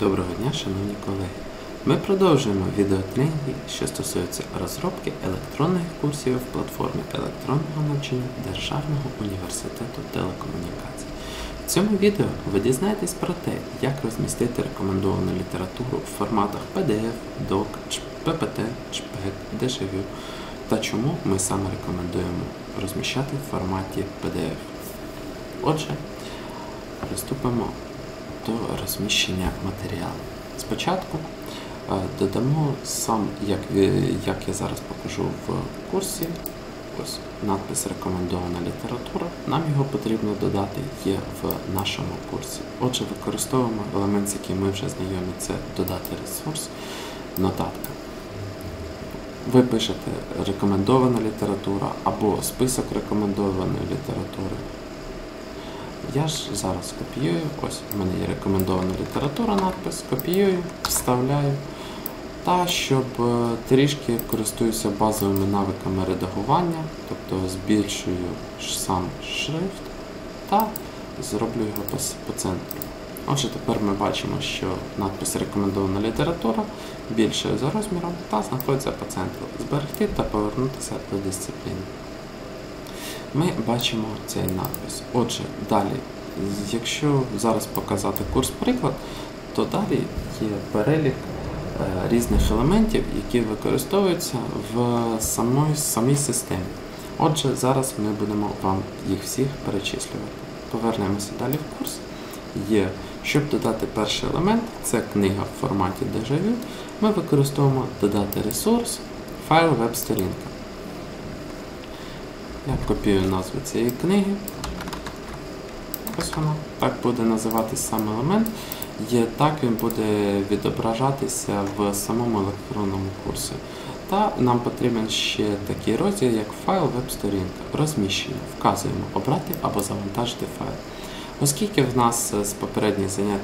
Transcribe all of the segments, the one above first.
Доброго дня, шановні колеги. Ми продовжуємо відеотренінги, що стосуються розробки електронних курсів в платформі електронного навчання Державного університету телекомунікацій. В цьому відео ви дізнаєтесь про те, як розмістити рекомендовану літературу в форматах PDF, DOC, PPT, JPEG, DJView та чому ми саме рекомендуємо розміщати в форматі PDF. Отже, приступимо до розміщення матеріалу. Спочатку е, додамо сам, як, як я зараз покажу в курсі, ось надпис рекомендована література. Нам його потрібно додати є в нашому курсі. Отже, використовуємо елемент, з яким ми вже знайомі, це додати ресурс, нотатка. Ви пишете рекомендована література або список рекомендованої літератури. Я ж зараз копіюю, ось у мене є рекомендована література, надпис, копіюю, вставляю. Та щоб е, трішки користуюся базовими навиками редагування, тобто збільшую сам шрифт та зроблю його по центру. Отже, тепер ми бачимо, що надпис рекомендована література більше за розміром та знаходиться по центру. Зберегти та повернутися до дисципліни ми бачимо цей надпис. Отже, далі, якщо зараз показати курс приклад, то далі є перелік е, різних елементів, які використовуються в самої, самій системі. Отже, зараз ми будемо вам їх всіх перечислювати. Повернемося далі в курс. Є, щоб додати перший елемент, це книга в форматі Дежавю. Ми використовуємо додати ресурс, файл веб-сторінка. Я копію назву цієї книги. Ось вона. Так буде називатись сам елемент. Є так він буде відображатися в самому електронному курсі. Та нам потрібен ще такий розділ, як файл веб-сторінка. Розміщення. Вказуємо обрати або завантажити файл. Оскільки в нас з попередніх занять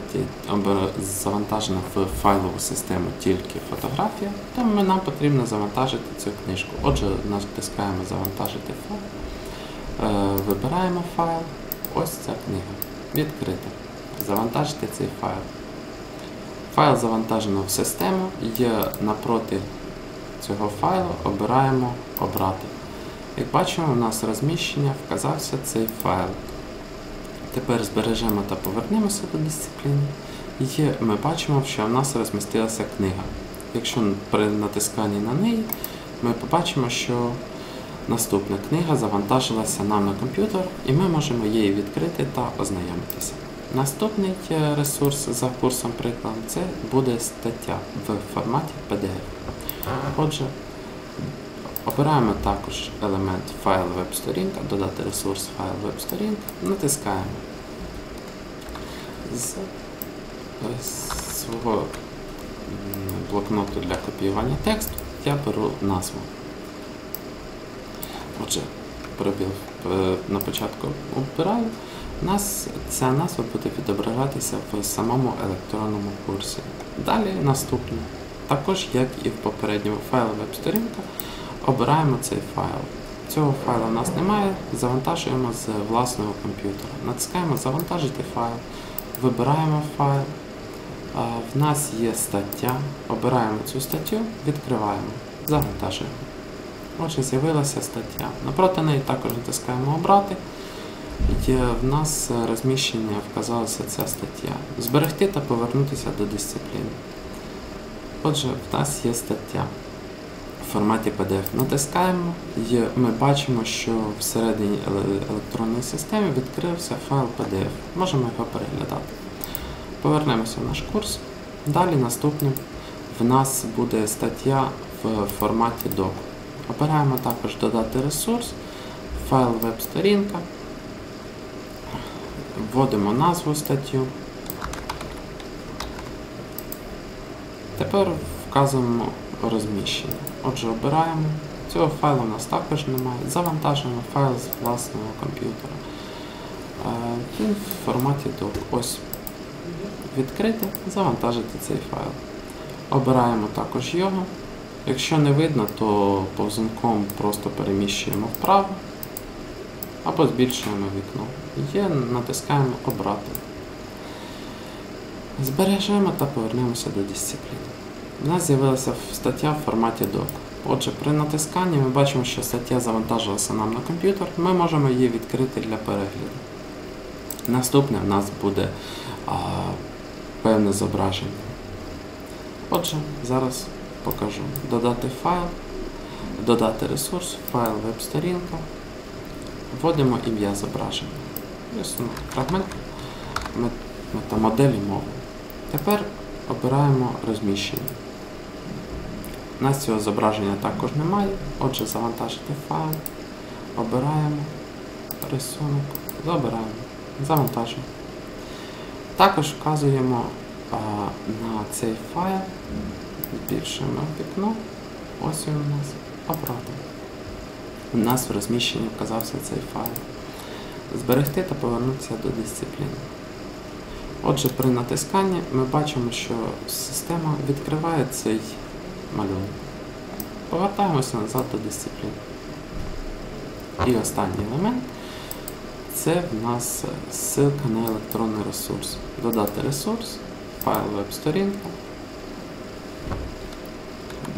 завантажена в файлову систему тільки фотографія, то нам потрібно завантажити цю книжку. Отже, натискаємо завантажити файл, вибираємо файл, ось ця книга. Відкрити. Завантажити цей файл. Файл завантажено в систему, є напроти цього файлу, обираємо обрати. Як бачимо, у нас розміщення вказався цей файл. Тепер збережемо та повернемося до дисципліни. Є, ми бачимо, що в нас розмістилася книга. Якщо при натисканні на неї, ми побачимо, що наступна книга завантажилася нам на комп'ютер, і ми можемо її відкрити та ознайомитися. Наступний е, ресурс за курсом прикладом це буде стаття в форматі PDF. Отже, обираємо також елемент файл веб-сторінка, додати ресурс файл веб-сторінка, натискаємо. З е, свого блокноту для копіювання тексту я беру назву. Отже, пробіл е, на початку обираю. Нас ця назва буде відображатися в самому електронному курсі. Далі наступне. Також, як і в попередньому файлу веб-сторінка, обираємо цей файл. Цього файлу у нас немає, завантажуємо з власного комп'ютера. Натискаємо Завантажити файл, вибираємо файл. В нас є стаття, обираємо цю статтю, відкриваємо, завантажуємо. Отже, з'явилася стаття. Напроти неї також натискаємо Обрати. Є в нас розміщення, вказалася ця стаття. Зберегти та повернутися до дисципліни. Отже, в нас є стаття в форматі PDF. Натискаємо, і ми бачимо, що всередині електронної системи відкрився файл PDF. Можемо його переглядати. Повернемося в наш курс. Далі наступним в нас буде стаття в форматі doc. Обираємо також додати ресурс, файл веб-сторінка, вводимо назву статтю. Тепер вказуємо розміщення. Отже, обираємо. Цього файлу у нас також немає. Завантажуємо файл з власного комп'ютера. Е, Він в форматі doc. Ось відкрити, завантажити цей файл. Обираємо також його. Якщо не видно, то повзунком просто переміщуємо вправо або збільшуємо вікно. Є, натискаємо Обрати. Збережемо та повернемося до дисципліни. У нас з'явилася стаття в форматі doc. Отже, при натисканні ми бачимо, що стаття завантажилася нам на комп'ютер. Ми можемо її відкрити для перегляду. Наступне в нас буде а, певне зображення. Отже, зараз покажу. Додати файл, додати ресурс, файл веб-сторінка. Вводимо ім'я зображення. Фрагмент мет- метамоделі мови. Тепер обираємо розміщення. У нас цього зображення також немає. Отже, завантажити файл. Обираємо рисунок, забираємо, завантажуємо. Також вказуємо а, на цей файл, збільшуємо вікно. Ось він у нас оправдано. У нас в розміщенні вказався цей файл. Зберегти та повернутися до дисципліни. Отже, при натисканні ми бачимо, що система відкриває цей малюнок. Повертаємося назад до дисципліни. І останній елемент це в нас ссылка на електронний ресурс. Додати ресурс, файл веб-сторінка.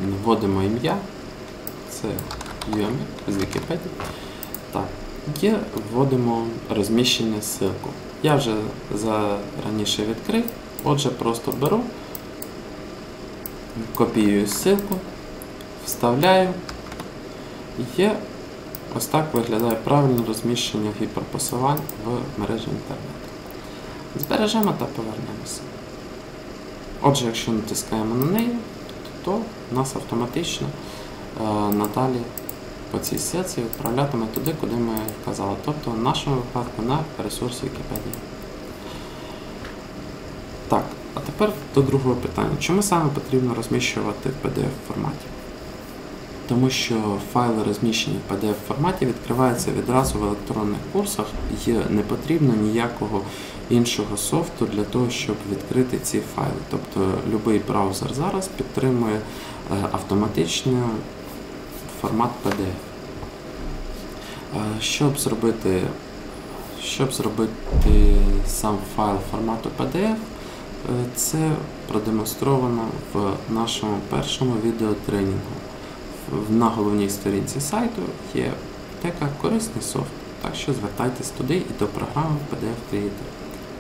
Вводимо ім'я. Це UML з Вікіпедії. Так, є, вводимо розміщення ссылку. Я вже раніше відкрив, отже, просто беру, копіюю ссылку, вставляю. Є ось так виглядає правильне розміщення гіперпосилань в мережі інтернету. Збережемо та повернемося. Отже, якщо натискаємо на неї, то нас автоматично е, надалі по цій сеці відправлятиме туди, куди ми вказали. Тобто в нашому випадку на ресурс Вікіпедії. Так, а тепер до другого питання. Чому саме потрібно розміщувати в PDF форматі? Тому що файли розміщені в PDF форматі відкриваються відразу в електронних курсах і не потрібно ніякого іншого софту для того, щоб відкрити ці файли. Тобто будь-який браузер зараз підтримує е, автоматичний формат PDF. Е, Щоб зробити, щоб зробити сам файл формату PDF, е, це продемонстровано в нашому першому відеотренінгу. На головній сторінці сайту є така корисний софт, так що звертайтесь туди і до програми PDF Creator.